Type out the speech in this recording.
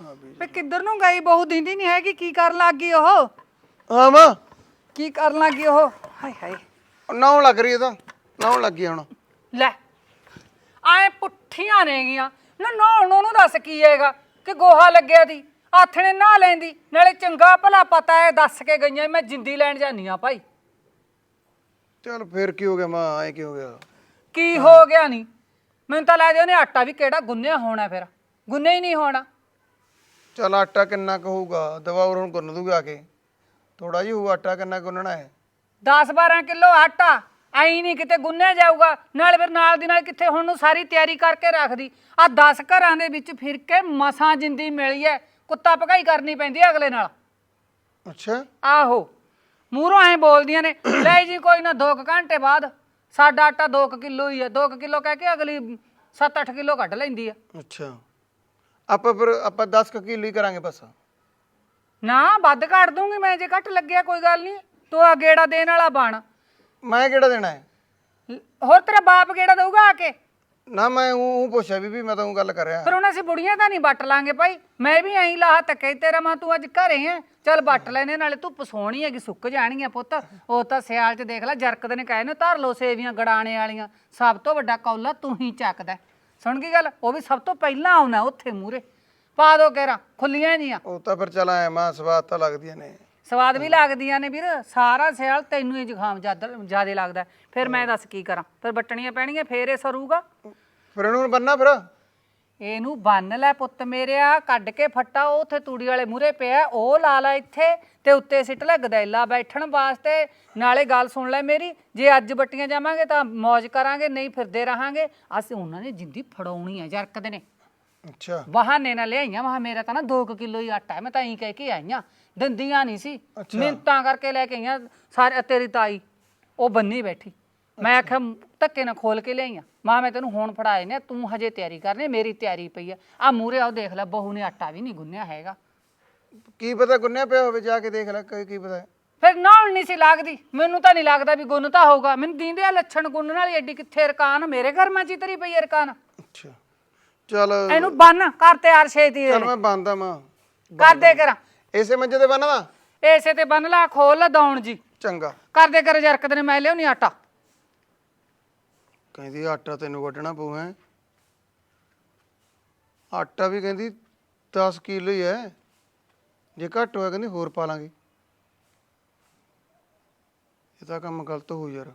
ਵੇ ਕਿੱਧਰ ਨੂੰ ਗਈ? ਬਹੂ ਦਿੰਦੀ ਨਹੀਂ ਹੈਗੀ। ਕੀ ਕਰਨ ਲੱਗ ਗਈ ਉਹ? ਮਾਂ ਕੀ ਕਰਨ ਲੱਗ ਗਈ ਉਹ? ਹਾਏ ਹਾਏ। ਨਾਉਣ ਲੱਗ ਰਹੀ ਇਹ ਤਾਂ। ਨਾਉਣ ਲੱਗੀ ਹੁਣ। ਲੈ ਆਏ ਪੁੱਠੀਆਂ ਨੇਗੀਆਂ ਨਾ ਨਹਾਉਣ ਨੂੰ ਦੱਸ ਕੀ ਹੈਗਾ? ਕਿ ਗੋਹਾ ਲੱਗਿਆ ਦੀ। ਆਥਣੇ ਨਹਾ ਲੈਂਦੀ। ਨਾਲੇ ਚੰਗਾ ਭਲਾ ਪਤਾ ਹੈ ਦੱਸ ਕੇ ਗਈਆਂ। ਮੈਂ ਜਿੰਦੀ ਲੈਣ ਜਾਨੀ ਆ ਭਾਈ। ਚੱਲ ਫੇਰ ਕੀ ਹੋ ਗਿਆ ਮਾਂ? ਐ ਕੀ ਹੋ ਗਿਆ? ਕੀ ਹੋ ਗਿਆ ਨਹੀਂ ਮੈਨੂੰ ਤਾਂ ਲੱਗਦਾ ਉਹਨੇ ਆਟਾ ਵੀ ਕਿਹੜਾ ਗੁੰਨਿਆ ਹੋਣਾ ਫਿਰ। ਗੁੰਨਿਆ ਹੀ ਨਹੀਂ ਹੋਣਾ। ਚੱਲ ਆਟਾ ਕਿੰਨਾ ਕੁ ਹੋਊਗਾ? ਦਵਾ ਹੁਣ ਗੁੰਨ ਦੂਗਾ ਆ ਕੇ। ਥੋੜਾ ਜਿਹਾ ਹੋਊ ਆਟਾ ਕਿੰਨਾ ਕੁ ਗੁੰਨਣਾ ਹੈ? 10 12 ਕਿਲੋ ਆਟਾ। ਆਈ ਨਹੀਂ ਕਿਤੇ ਗੁੰਨਿਆ ਜਾਊਗਾ। ਨਾਲ ਫਿਰ ਨਾਲ ਦੀ ਨਾਲ ਕਿੱਥੇ ਹੁਣ ਨੂੰ ਸਾਰੀ ਤਿਆਰੀ ਕਰਕੇ ਰੱਖਦੀ। ਆ 10 ਘਰਾਂ ਦੇ ਵਿੱਚ ਫਿਰ ਕੇ ਮਸਾਂ ਜਿੰਦੀ ਮਿਲੀ ਐ। ਕੁੱਤਾ ਭਗਾਈ ਕਰਨੀ ਪੈਂਦੀ ਐ ਅਗਲੇ ਨਾਲ। ਅੱਛਾ। ਆਹੋ। ਮੂਹਰੋਂ ਐ ਬੋਲਦੀਆਂ ਨੇ ਲੈ ਜੀ ਕੋਈ ਨਾ 2 ਘੰਟੇ ਬਾਅਦ। ਸਾਡਾ ਆਟਾ 2 ਕਿਲੋ ਹੀ ਐ। 2 ਕਿਲੋ ਕਹਿ ਕੇ ਅਗਲੀ 7-8 ਕਿਲੋ ਕੱਢ ਲੈਂਦੀ ਆ ਅੱਛਾ। ਆਪਾਂ ਫਿਰ ਆਪਾਂ 10 ਕੁ ਕਿਲੋ ਹੀ ਕਰਾਂਗੇ ਬਸ। ਨਾ ਵੱਧ ਕੱਢ ਦੂੰਗੀ ਮੈਂ ਜੇ ਘੱਟ ਲੱਗਿਆ ਕੋਈ ਗੱਲ ਨਹੀਂ। ਤੂੰ ਆ ਗੇੜਾ ਦੇਣ ਵਾਲਾ ਬਣ। ਮੈਂ ਕਿਹੜਾ ਦੇਣਾ ਹੈ? ਹੋਰ ਤੇਰਾ ਬਾਪ ਗੇੜਾ ਦਊਗਾ ਆ ਕੇ? ਨਾ ਮੈਂ ਉਹ ਪੁੱਛਿਆ ਵੀ ਵੀ ਮੈਂ ਤਾਂ ਊਂ ਗੱਲ ਕਰ ਰਿਹਾ। ਪਰ ਹੁਣ ਅਸੀਂ ਬੁੜੀਆਂ ਤਾਂ ਨਹੀਂ ਵੱਟ ਲਾਂਗੇ ਭਾਈ। ਮੈਂ ਵੀ ਐਂ ਲਾਹ ਤੱਕੇ ਤੇਰਾ ਮਾਂ ਤੂੰ ਅੱਜ ਘਰੇ ਐ। ਚੱਲ ਵੱਟ ਲੈਨੇ ਨਾਲੇ ਧੁੱਪ ਸੋਹਣੀ ਹੈਗੀ ਸੁੱਕ ਜਾਣਗੀਆਂ ਪੁੱਤ। ਉਹ ਤਾਂ ਸਿਆਲ 'ਚ ਦੇਖ ਲੈ ਜਰਕਦ ਨੇ ਕਹੇ ਨੇ ਧਰ ਲੋ ਸੇਵੀਆਂ ਗੜਾਣੇ ਵਾਲੀਆਂ। ਸਭ ਤੋਂ ਵੱਡਾ ਕੌਲਾ ਤੂੰ ਹੀ ਚੱਕਦਾ। ਸੁਣ ਗਈ ਗੱਲ? ਉਹ ਵੀ ਸਭ ਤੋਂ ਪਹਿਲਾਂ ਆਉਣਾ ਉੱਥੇ ਮੂਰੇ ਪਾ ਦੋ ਕਹਿਰਾ ਖੁੱਲੀਆਂ ਜੀਆਂ ਉਹ ਤਾਂ ਫਿਰ ਚੱਲ ਆਇਆ ਮਾਂ ਸਵਾਦ ਤਾਂ ਲੱਗਦੀਆਂ ਨੇ। ਸਵਾਦ ਵੀ ਲੱਗਦੀਆਂ ਨੇ ਵੀਰ ਸਾਰਾ ਸਿਆਲ ਤੈਨੂੰ ਹੀ ਜ਼ੁਕਾਮ ਜਿਆਦੇ ਲੱਗਦਾ। ਫਿਰ ਮੈਂ ਦੱਸ ਕੀ ਕਰਾਂ? ਫਿਰ ਬੱਟਣੀਆਂ ਪੈਣਗੀਆਂ ਫੇਰ ਇਹ ਸਰੂਗਾ। ਫਿਰ ਇਹਨੂੰ ਬੰਨਾ ਫਿਰ। ਇਹਨੂੰ ਬੰਨ ਲੈ ਪੁੱਤ ਮੇਰਿਆ ਕੱਢ ਕੇ ਫੱਟਾ ਉਹ ਉੱਥੇ ਤੂੜੀ ਵਾਲੇ ਮੂਰੇ ਪਿਆ ਉਹ ਲਾ ਲੈ ਇੱਥੇ ਤੇ ਉੱਤੇ ਸਿੱਟ ਲੈ ਗਦੈਲਾ ਬੈਠਣ ਵਾਸਤੇ। ਨਾਲੇ ਗੱਲ ਸੁਣ ਲੈ ਮੇਰੀ ਜੇ ਅੱਜ ਬੱਟੀਆਂ ਜਾਵਾਂਗੇ ਤਾਂ ਮौज ਕਰਾਂਗੇ ਨਹੀਂ ਫਿਰਦੇ ਰਹਾਂਗੇ। ਅਸੀਂ ਉਹਨਾਂ ਨੇ ਜਿੰਦੀ ਫੜਾਉਣੀ ਆ ਜਰਕਦੇ ਨੇ। ਅੱਛਾ। ਬਹਾਨੇ ਨਾਲ ਲਿਆਈਆਂ ਮਹਾ ਮੇਰਾ ਤਾਂ ਨਾ 2 ਕਿਲੋ ਹੀ ਆਟਾ ਹੈ ਮੈਂ ਤਾਂ ਇਹੀ ਕਹਿ ਕੇ ਆਈਆਂ। ਦੰਦੀਆਂ ਨਹੀਂ ਸੀ। ਮਿੰਤਾਂ ਕਰਕੇ ਲੈ ਕੇ ਆਈਆਂ ਸਾਰੇ ਤੇਰੀ ਤਾਈ ਉਹ ਬੰਨੀ ਬੈਠੀ। ਮੈਂ ਆਖਿਆ ਧੱਕੇ ਨਾਲ ਖੋਲ ਕੇ ਲਿਆਈਆਂ ਮਾਂ ਮੈਂ ਤੈਨੂੰ ਹੁਣ ਫੜਾਏ ਨੇ ਤੂੰ ਹਜੇ ਤਿਆਰੀ ਕਰਨੀ ਮੇਰੀ ਤਿਆਰੀ ਪਈ ਆ। ਆ ਮੂਰੇ ਆਓ ਦੇਖ ਲੈ ਬਹੂ ਨੇ ਆਟਾ ਵੀ ਨਹੀਂ ਗੁੰਨਿਆ ਹੈਗਾ। ਕੀ ਪਤਾ ਗੁੰਨਿਆ ਪਿਆ ਹੋਵੇ ਜਾ ਕੇ ਦੇਖ ਲੈ ਕੀ ਕੀ ਪਤਾ। ਫਿਰ ਨਾਲ ਨਹੀਂ ਸੀ ਲੱਗਦੀ। ਮੈਨੂੰ ਤਾਂ ਨਹੀਂ ਲੱਗਦਾ ਵੀ ਗੁੰਨ ਤਾਂ ਹੋਊਗਾ। ਮੈਨੂੰ ਦੀਂਦੇ ਆ ਲੱਛਣ ਗੁੰਨਣ ਵਾਲੀ ਐਡੀ ਕਿੱਥੇ ਰਕਾਨ ਮੇਰੇ ਘਰ ਮਾਂ ਚ ਤਰੀ ਪਈ ਆ ਰਕਾਨ। ਅੱਛਾ। ਚੱਲ। ਇਹਨੂੰ ਬੰਨ ਕਰ ਤਿਆਰ ਛੇਤੀ ਚੱਲ ਮੈਂ ਬੰਦਾ ਮਾਂ ਕਰ ਦੇ ਕਰਾਂ ਇਸੇ ਮੰਜੇ ਤੇ ਬੰਨਦਾ? ਏਸੇ ਤੇ ਬੰਨ ਲਾ ਖੋਲ ਲਾ ਦੌਣ ਜੀ। ਚੰਗਾ। ਕਰਦੇ ਕਰ ਜਰਕਦ ਨੇ ਮੈਂ ਲਿਆਉਣੀ ਆਟਾ। ਕਹਿੰਦੀ ਆਟਾ ਤੈਨੂੰ ਕੱਢਣਾ ਪਊ ਹੈ। ਆਟਾ ਵੀ ਕਹਿੰਦੀ 10 ਕਿਲੋ ਹੀ ਹੈ। ਜੇ ਘੱਟ ਹੋਇਆ ਕਹਿੰਦੀ ਹੋਰ ਪਾ ਲਾਂਗੇ। ਇਹ ਤਾਂ ਕੰਮ ਗਲਤ ਹੋ ਯਾਰ।